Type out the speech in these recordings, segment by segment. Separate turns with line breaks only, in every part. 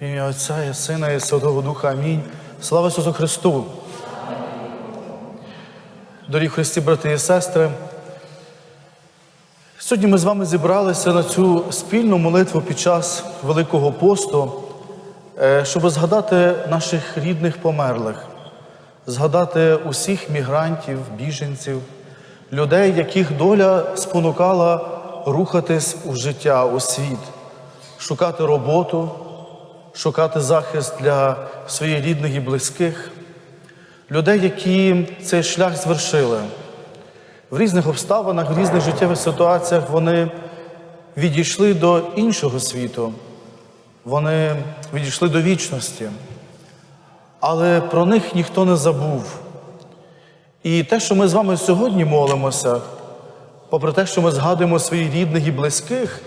Ім'я Отця і Сина і Святого Духа. Амінь. Слава Ісусу Христу! Дорогі Христі, брати і сестри. Сьогодні ми з вами зібралися на цю спільну молитву під час Великого посту, е, щоб згадати наших рідних померлих, згадати усіх мігрантів, біженців, людей, яких доля спонукала рухатись у життя, у світ, шукати роботу, шукати захист для своїх рідних і близьких, людей, які цей шлях звершили. В різних обставинах, в різних життєвих ситуаціях вони відійшли до іншого світу, вони відійшли до вічності. Але про них ніхто не забув. І те, що ми з вами сьогодні молимося, попри те, що ми згадуємо своїх рідних і близьких,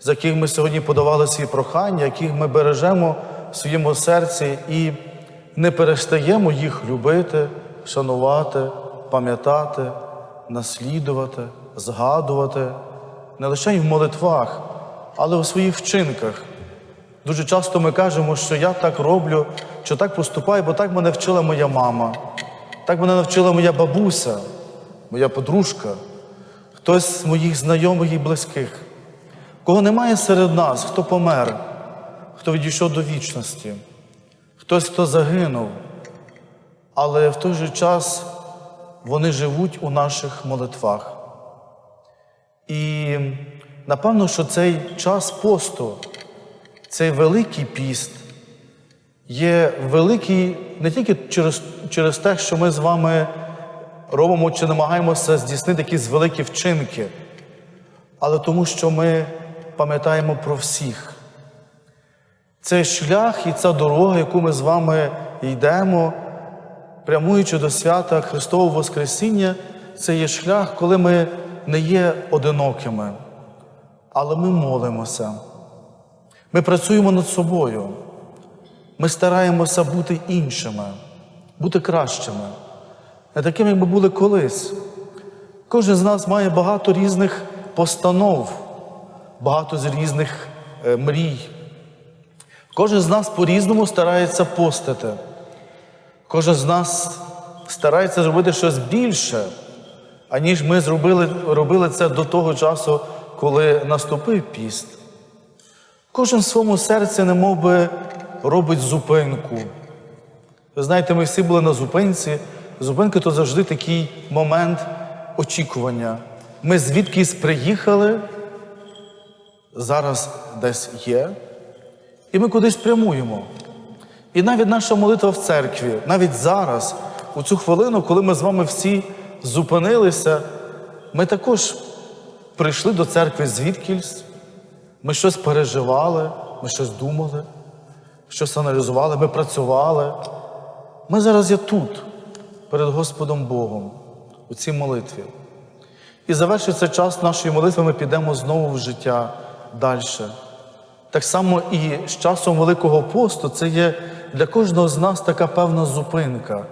за яких ми сьогодні подавали свої прохання, яких ми бережемо в своєму серці і не перестаємо їх любити, шанувати, пам'ятати, наслідувати, згадувати, не лише й в молитвах, але у своїх вчинках. Дуже часто ми кажемо, що я так роблю, що так поступаю, бо так мене вчила моя мама, так мене навчила моя бабуся, моя подружка, хтось з моїх знайомих і близьких. Кого немає серед нас, хто помер, хто відійшов до вічності, хтось, хто загинув, але в той же час вони живуть у наших молитвах. І напевно, що цей час посту, цей великий піст є великий не тільки через, через те, що ми з вами робимо чи намагаємося здійснити якісь великі вчинки, але тому, що ми пам'ятаємо про всіх. Це шлях і ця дорога, яку ми з вами йдемо, прямуючи до свята Христового Воскресіння, це є шлях, коли ми не є одинокими, але ми молимося. Ми працюємо над собою. Ми стараємося бути іншими, бути кращими, не такими, як ми були колись. Кожен з нас має багато різних постанов, багато з різних е, мрій. Кожен з нас по-різному старається постити. Кожен з нас старається зробити щось більше, аніж ми зробили, робили це до того часу, коли наступив піст. Кожен в своєму серці не би, робить зупинку. Ви знаєте, ми всі були на зупинці. Зупинка то завжди такий момент очікування. Ми звідкись приїхали, зараз десь є, і ми кудись прямуємо. І навіть наша молитва в церкві, навіть зараз, у цю хвилину, коли ми з вами всі зупинилися, ми також прийшли до церкви звідкись, ми щось переживали, ми щось думали, щось аналізували, ми працювали. Ми зараз є тут, перед Господом Богом, у цій молитві. І завершиться час нашої молитви, ми підемо знову в життя далі. Так само і з часом Великого посту це є для кожного з нас така певна зупинка,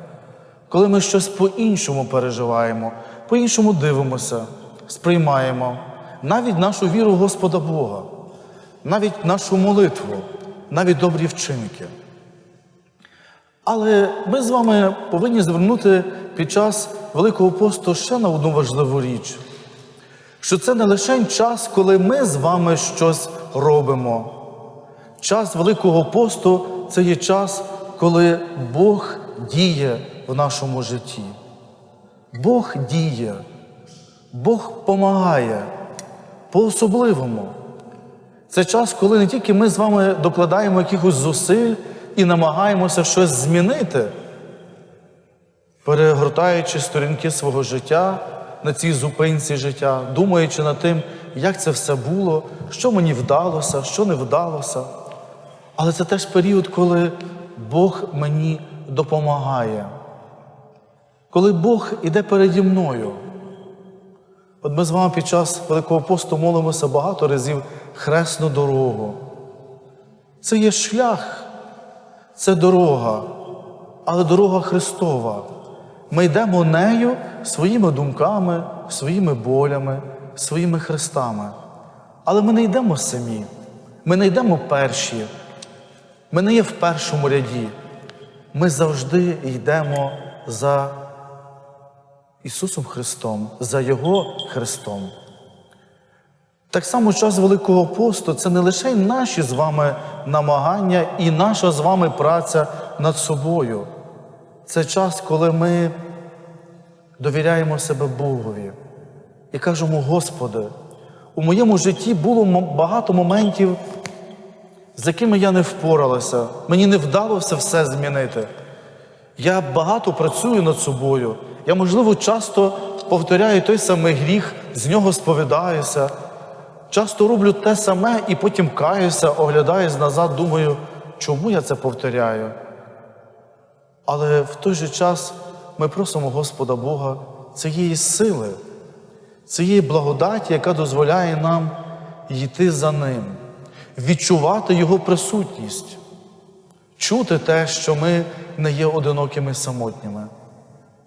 коли ми щось по-іншому переживаємо, по-іншому дивимося, сприймаємо навіть нашу віру Господа Бога, навіть нашу молитву, навіть добрі вчинки. Але ми з вами повинні звернути під час Великого посту ще на одну важливу річ, що це не лише час, коли ми з вами щось робимо. Час Великого посту це є час, коли Бог діє в нашому житті. Бог діє, Бог помагає по-особливому. Це час, коли не тільки ми з вами докладаємо якихось зусиль і намагаємося щось змінити, перегортаючи сторінки свого життя на цій зупинці життя, думаючи над тим, як це все було, що мені вдалося, що не вдалося. Але це теж період, коли Бог мені допомагає, коли Бог іде переді мною. От ми з вами під час Великого посту молимося багато разів хресну дорогу. Це є шлях, це дорога, але дорога Христова. Ми йдемо нею своїми думками, своїми болями, своїми хрестами. Але ми не йдемо самі, ми не йдемо перші. Ми не є в першому ряді. Ми завжди йдемо за Ісусом Христом, за Його Христом. Так само час Великого посту це не лише наші з вами намагання і наша з вами праця над собою. Це час, коли ми довіряємо себе Богові і кажемо, Господи, у моєму житті було багато моментів, з якими я не впоралася. Мені не вдалося все змінити. Я багато працюю над собою. Я, можливо, часто повторяю той самий гріх, з нього сповідаюся. Часто роблю те саме і потім каюся, оглядаюсь назад, думаю, чому я це повторяю. Але в той же час ми просимо Господа Бога цієї сили, цієї благодаті, яка дозволяє нам йти за Ним, відчувати Його присутність, чути те, що ми не є одинокими самотніми,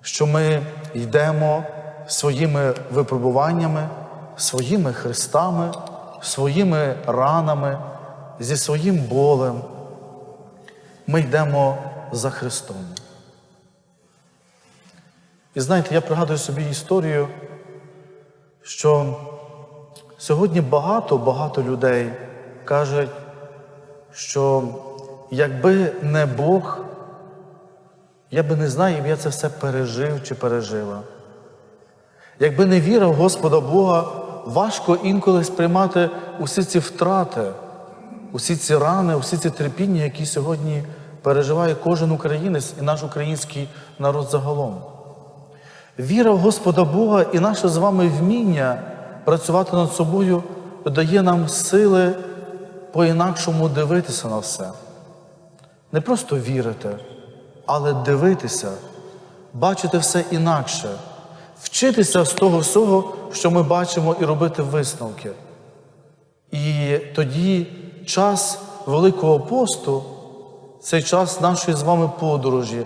що ми йдемо своїми випробуваннями, своїми хрестами, своїми ранами, зі своїм болем. Ми йдемо за Христом. І знаєте, я пригадую собі історію, що сьогодні багато-багато людей кажуть, що якби не Бог, я би не знаю, я це все пережив чи пережила. Якби не віра в Господа Бога, важко інколи сприймати усі ці втрати, усі ці рани, усі ці терпіння, які сьогодні переживає кожен українець і наш український народ загалом. Віра в Господа Бога і наше з вами вміння працювати над собою дає нам сили по-інакшому дивитися на все. Не просто вірити, але дивитися, бачити все інакше, вчитися з того всього, що ми бачимо, і робити висновки. І тоді час Великого посту цей час нашої з вами подорожі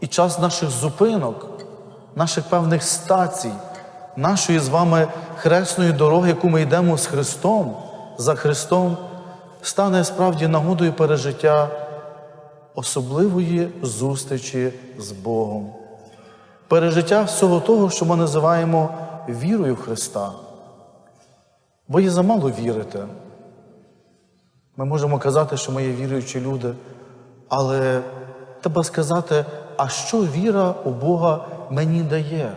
і час наших зупинок, наших певних стацій, нашої з вами хресної дороги, яку ми йдемо з Христом, за Христом, стане справді нагодою пережиття особливої зустрічі з Богом, пережиття всього того, що ми називаємо вірою в Христа. Бо є замало вірити. Ми можемо казати, що ми є віруючі люди, але треба сказати, а що віра у Бога мені дає?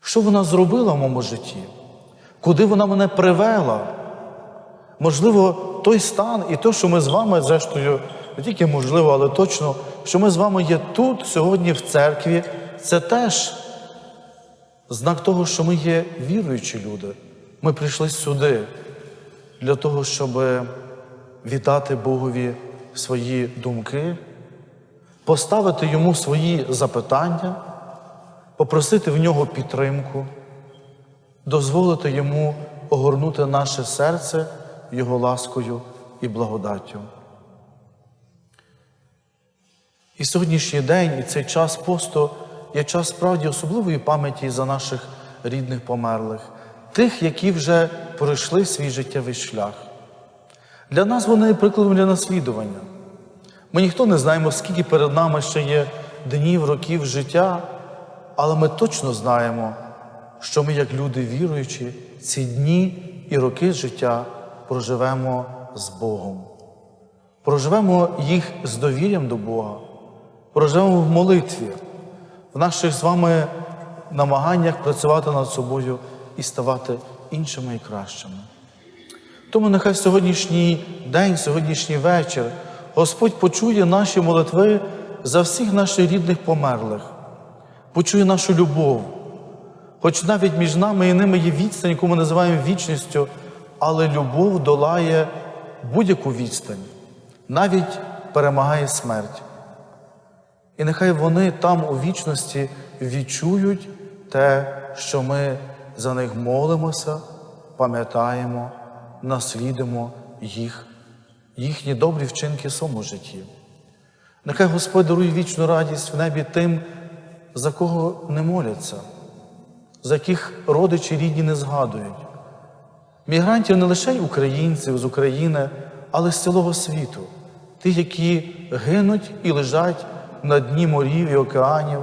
Що вона зробила в моєму житті? Куди вона мене привела? Можливо, той стан і те, що ми з вами, зрештою, не тільки можливо, але точно, що ми з вами є тут, сьогодні в церкві, це теж знак того, що ми є віруючі люди. Ми прийшли сюди для того, щоб віддати Богові свої думки, поставити йому свої запитання, попросити в нього підтримку, дозволити йому огорнути наше серце його ласкою і благодаттю. І сьогоднішній день, і цей час посту є час справді особливої пам'яті за наших рідних померлих, тих, які вже пройшли свій життєвий шлях. Для нас вони прикладом для наслідування. Ми ніхто не знаємо, скільки перед нами ще є днів, років життя, але ми точно знаємо, що ми, як люди віруючі, ці дні і роки життя проживемо з Богом. Проживемо їх з довір'ям до Бога, проживемо в молитві, в наших з вами намаганнях працювати над собою і ставати іншими і кращими. Тому нехай сьогоднішній день, сьогоднішній вечір Господь почує наші молитви за всіх наших рідних померлих, почує нашу любов. Хоч навіть між нами і ними є відстань, яку ми називаємо вічністю, але любов долає будь-яку відстань, навіть перемагає смерть. І нехай вони там у вічності відчують те, що ми за них молимося, пам'ятаємо, наслідимо їх, їхні добрі вчинки своєму житті. Нехай Господь дарує вічну радість в небі тим, за кого не моляться, за яких родичі рідні не згадують. Мігрантів не лише українців з України, але з цілого світу, тих, які гинуть і лежать на дні морів і океанів,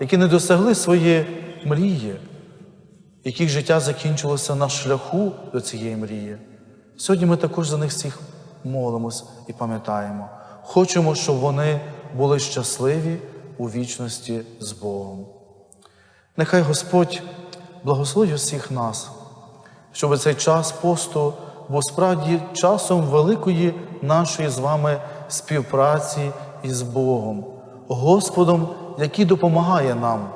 які не досягли своєї мрії, яких життя закінчилося на шляху до цієї мрії. Сьогодні ми також за них всіх молимось і пам'ятаємо. Хочемо, щоб вони були щасливі у вічності з Богом. Нехай Господь благословить усіх нас, щоб цей час посту був справді часом великої нашої з вами співпраці із Богом, Господом, який допомагає нам,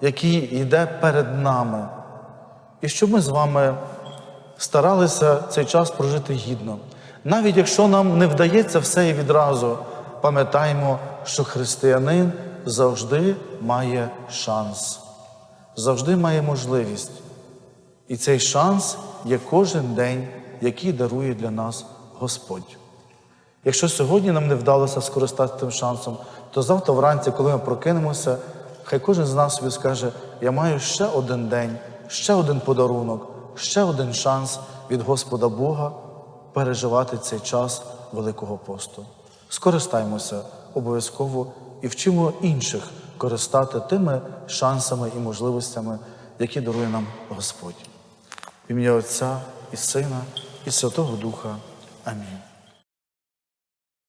який йде перед нами. І щоб ми з вами старалися цей час прожити гідно. Навіть якщо нам не вдається все і відразу, пам'ятаємо, що християнин завжди має шанс, завжди має можливість. І цей шанс є кожен день, який дарує для нас Господь. Якщо сьогодні нам не вдалося скористатися тим шансом, то завтра вранці, коли ми прокинемося, хай кожен з нас собі скаже: я маю ще один день, ще один подарунок, ще один шанс від Господа Бога переживати цей час Великого посту. Скористаймося обов'язково і вчимо інших користати тими шансами і можливостями, які дарує нам Господь. В ім'я Отця і Сина, і Святого Духа. Амінь.